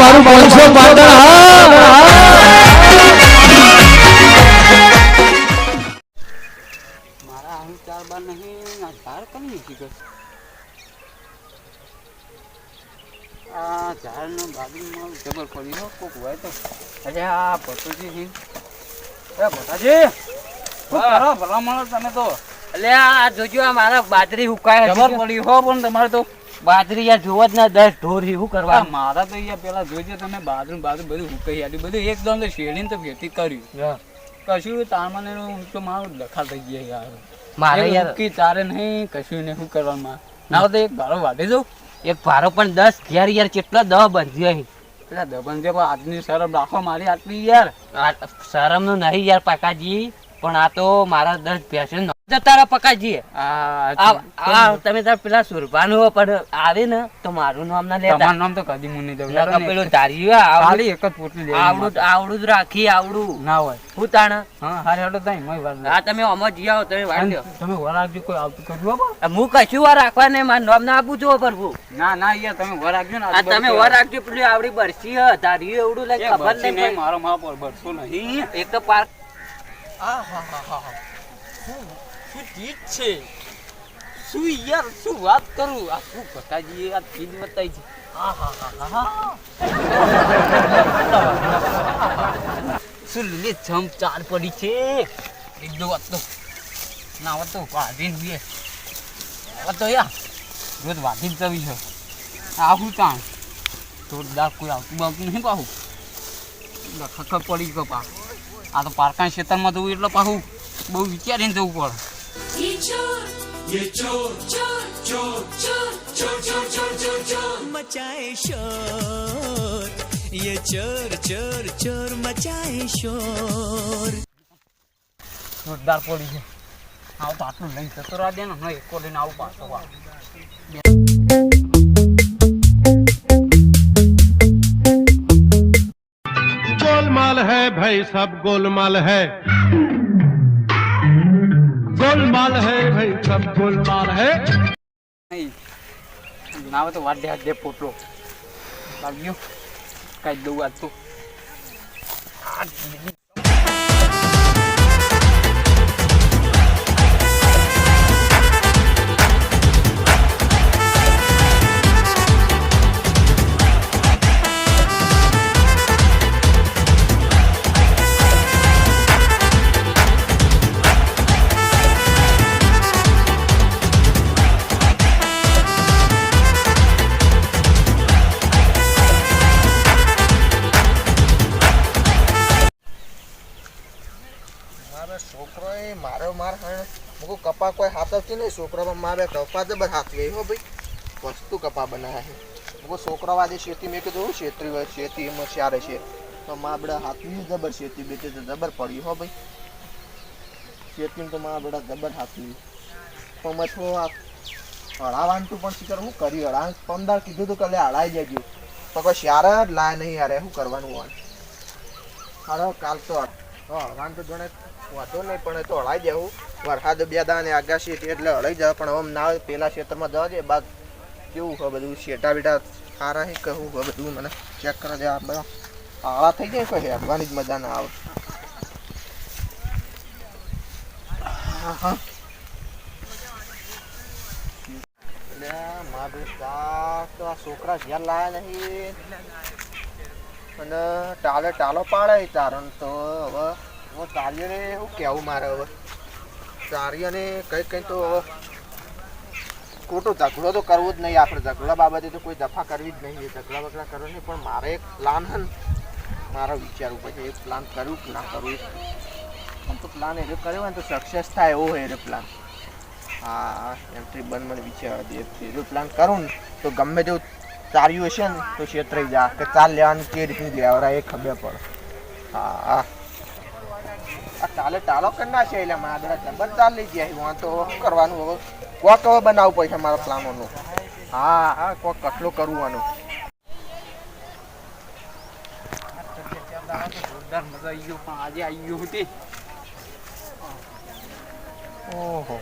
મારું પાંચસો પાટણ મારા ચાર બાર નહીં આ ઝાડ કઈ ગયો? આ ઝાડનો બાજુમાં જબર પડી હો કોક હોય તો. અરે આ ભટુજી હી એ ભટાજી ભલા તમે તો. એટલે આ જોજો આ મારા બાજરી હુકાય જબર પડી હો પણ તમારે તો. બાજરી યાર જોવો જ ના દસ ઢોર એવું કરવા મારા તો યાર પેલા જોઈજો તમે બાજરું બાજુ બધું ઉકાઈ આલ્યું બધું એકદમ તો શેડીને તો ખેતી કર્યું. કશું તારમાને નું તો મારું લખા થઈ ગયા યાર. મારે યાર હુક્કી તારે નહીં કશું નહીં શું કરવામાં ના તો એક ભારો વાઢી દઉં. એક ભારો પણ દસ ઘેર યાર કેટલા દહ બંધ્યો અહીં. પેલા દહ બંધ્યો પણ આજની શરમ રાખો મારી આટલી યાર. શરમનું નહીં યાર પાકાજી પણ આ તો મારા દસ ભેંસો જતા રહો પકાજી આ આ આ તમે તાર પેલા સુરભાનું પણ આવે ને તો મારું નામ ના લેતા. તમારું નામ તો કદી મુની દઉં નકર પેલું આવડું ખાલી એક જ પોટલી લે આવડું આવડું જ રાખી આવડું. ના હોય. હું તાણ? હા હારે હડો તાઈ મય વાર આ તમે અમર જી આવો તમે વાંચો તમે વર કોઈ આવતું કરજો હું કશું વાર રાખવા ને મારું નામ ના આપું છું પ્રભુ ના ના યાર તમે વરાગજો ને આ તમે વાર પેલી આવડી બરસી હ તારી એવડું લાગે ખબર નહીં મારો મા પર બરસો નહીં. એક તો પાર્ક. શું ચીજ છે. શું યાર, શું વાત કરું? આ શું કટાજી આ ચીજ બતાવી છે? શું લીલી છમ ચાર પડી છે? એક દો વાત ના, વાત બે વાત તો યાર, રોજ વાધીન તવી છે આવું કામ જોરદાર કોઈ આવતું બાવતું નહીં પાહું. ખખર પડી ગયો પા આ તો પારકા ક્ષેત્રમાં જવું એટલે પાહું બહુ વિચારીને જવું પડે. ये चोर ये चोर चोर चोर चोर चोर चोर चोर चोर चोर मचाए शोर ये चोर चोर चोर मचाए शोर જોરદાર પડી છે આવું તો આટલું લઈને જતો રહ્યા દે ને હમણાં એકો લઈને આવું પાછો વા गोलमाल है भाई सब गोलमाल है गोलमाल है भाई सब गोलमाल है નહીં ના આવે તો વાડે હાથ દે પોટલો લાગ્યો કાંઈ દઉં આજ તો મારો છોકરો એ મારો માર મુકો કપા કોઈ હાથવતી નહીં, છોકરામાં મારે કપા જબર હાથવે હો ભાઈ. વસ્તુ કપા બનાવે છે. મુકો છોકરા વાદે શેતી મેં કીધું, શેતરી શેતી એમાં ચારે છે. તો મા બધા હાથની જબર શેતી બેચે તો જબર પડી હો ભાઈ. શેતી તો મા બધા જબર હાથની. તો મેં તો આ હળાવાનું પણ પણ શીખર હું કરી હળા પંદર કીધું હતું અડાઈ હળાઈ જજો તો કોઈ શ્યારે લાય નહીં યાર શું કરવાનું હોય? હારો કાલ તો હળવાનું તો જોણે વાંધો નહીં, પણ એ તો હળાઈ જવું વરસાદ બે દાને આગાશી એટલે હળાઈ જાય, પણ આમ ના પેલા ક્ષેત્રમાં જવા દે, બાદ કેવું હોય બધું શેટા બેટા સારા હે કહું હોય બધું, મને ચેક કરવા દે, આ બધા આળા થઈ જાય કોઈ, હેરવાની જ મજા ના આવે. છોકરા જ્યાં લાયા નહીં. અને ટાલે ટાલો પાડે, તારણ તો હવે તારીઓને શું કહેવું મારે હવે? તારીઓને કંઈ કંઈ તો ખોટો ઝઘડો તો કરવો જ નહીં આપણે. ઝઘડા બાબતે તો કોઈ દફા કરવી જ નહીં. ઝઘડા બગડા કરવો નહીં, પણ મારે એક પ્લાન હન મારો વિચાર ઉપર છે, એક પ્લાન કરું કે ના કરવું આમ તો પ્લાન એ કર્યો હોય તો સક્સેસ થાય એવો હોય એ પ્લાન હા એન્ટ્રી બંધ મને વિચાર દે. એ પ્લાન કરું ને, તો ગમે તેવું ચાર્યું હશે ને, તો છેતરાઈ જા. કે ચાલ લેવાનું કે રીતની લેવરા એ ખબર પડે. હા હા. ચાલે ટાલો કરી નાખે એટલે મારા જબર ચાલ જાય વાં તો કરવાનું હવે? કોક હવે બનાવવું પડશે મારા પ્લાનોનું. હા હા કોક કટલો કરવાનો. જોરદાર મજા આવી ગયો પણ આજે આવી ગયો હતી. ઓહો.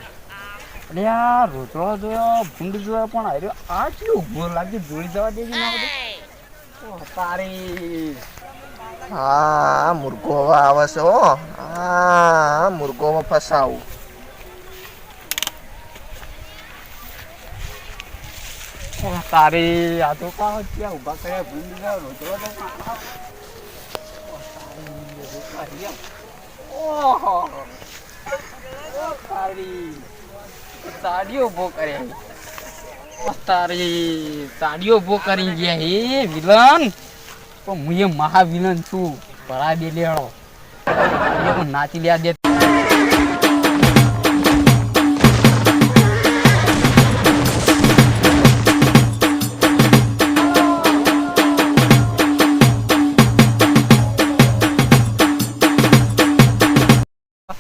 અરે આ રોતડો જોયો ભૂંડ જોયો પણ હાર્યો આ કેવું ઊભો લાગે જોઈ જવા દેજે ના બધું તારી. હા મુર્ગો હવે આવે છે હો હા મુર્ગો હવે ફસાવું તારી આ તો કાં ત્યાં ઊભા કર્યા ભૂલી ગયો રોજરો તો કાં. ઓહ, તારી, એ રૂપા રહ્યા. ઓહો ઓ તારી તાડીઓ ઊભો કરે ઓ તારી તાડીઓ ઊભો કરી ગયા હે વિલન પણ હું એ મહા વિલન છું ભરા દે લેડો એ પણ નાચી લ્યા દે.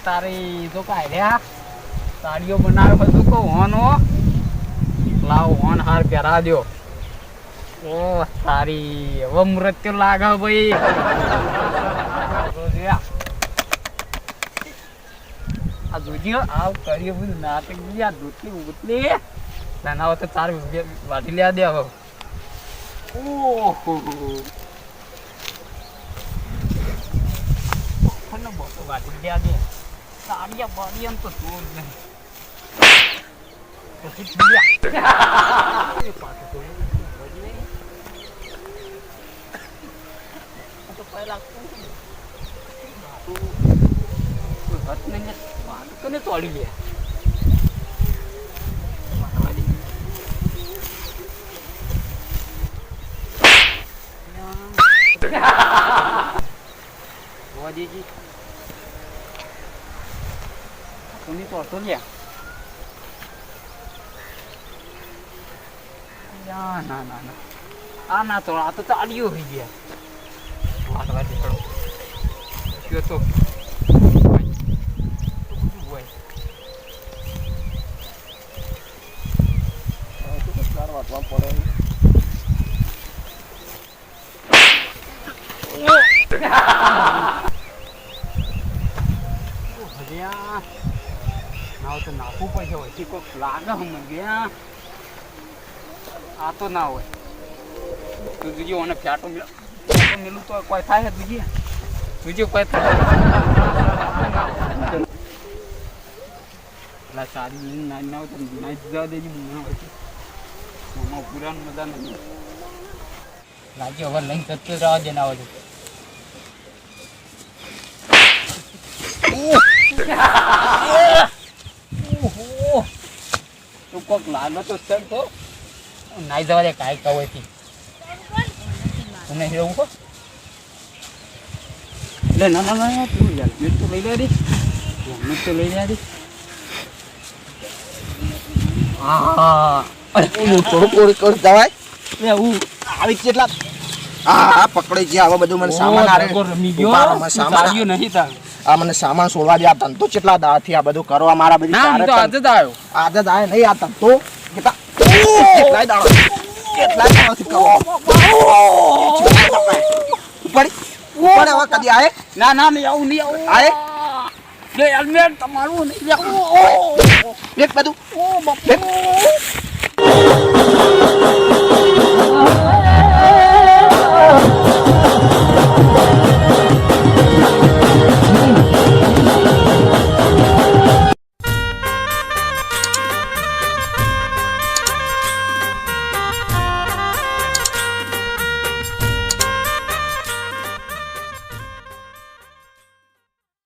તારી તો કાંઈ રહ્યા તાળીઓ બનાવ્યો હતો કો હોનો લાવ હોન હાર પહેરા દ્યો. ઓ તારી હવે મૃત્યુ લાગે ભાઈ રોજ્યા. આ જોજો આવ કરીએ બધું નાટક ગયા દૂધની ઉતલી નાના તો ચાર વાટી લ્યા દે હવે. ઓહો. વાટી લ્યા દે. તાળિયા બાળિયા તો જોર નહીં પછી પહેલા કોઈ હત નહીં ને વાંધો કોને તોડી લે. દેજી કોની તોડતો લ્યા? ના ના ના આ ના તો આ તો ચાલ્યું હોય ગયા. કયો તો હોય. તો બધું હોય. હવે તો કેટલા વાટવા પડે ભર્યા નાવ તો નાખવું પડશે હોય કોઈક લાગે હું. ગયા આ તો ના હોય. તું જોજે ઓને ફ્યાટો મેલું તો કોઈ થાય છે તુજી જોજે કોઈ થાય. પેલા સારી મિલ નાની ના હોય તો નાઈ જવા દેજી મને. મામા પુરાણ મજા નથી. લાગે હવે લઈને જતો રહેવા દે ના હોય તો. કોક લાગે તો સર તો. નાઈ જવા દે કાંઈ કહો થી તમે એવું કહો લે ના ના ના તું મેં તો લઈ લે રે. મેં તો લઈ લે રે. હા હું થોડું કોડ કોડ દવાય મે હું આવી કેટલા હા પકડી ગયા આવા બધું મને સામાન આરે રમી ગયો. સામાન આવ્યો નહીં તાર. આ મને સામાન સોળવા દે આ ધંધો કેટલા દાથી આ બધું કરવા મારા બધી ના તો આજે જ આવ્યો. આજે જ આવ્યો નહીં આ તંતો કેટલા કેટલાય દાડો કેટલાય દાડોથી કરો. ઉપર ઉપર હવે કદી આવે ના ના નહીં આવું નહીં આવું. આવે લે હેલ્મેટ તમારું નહીં એક બધું. ઓ બાપ.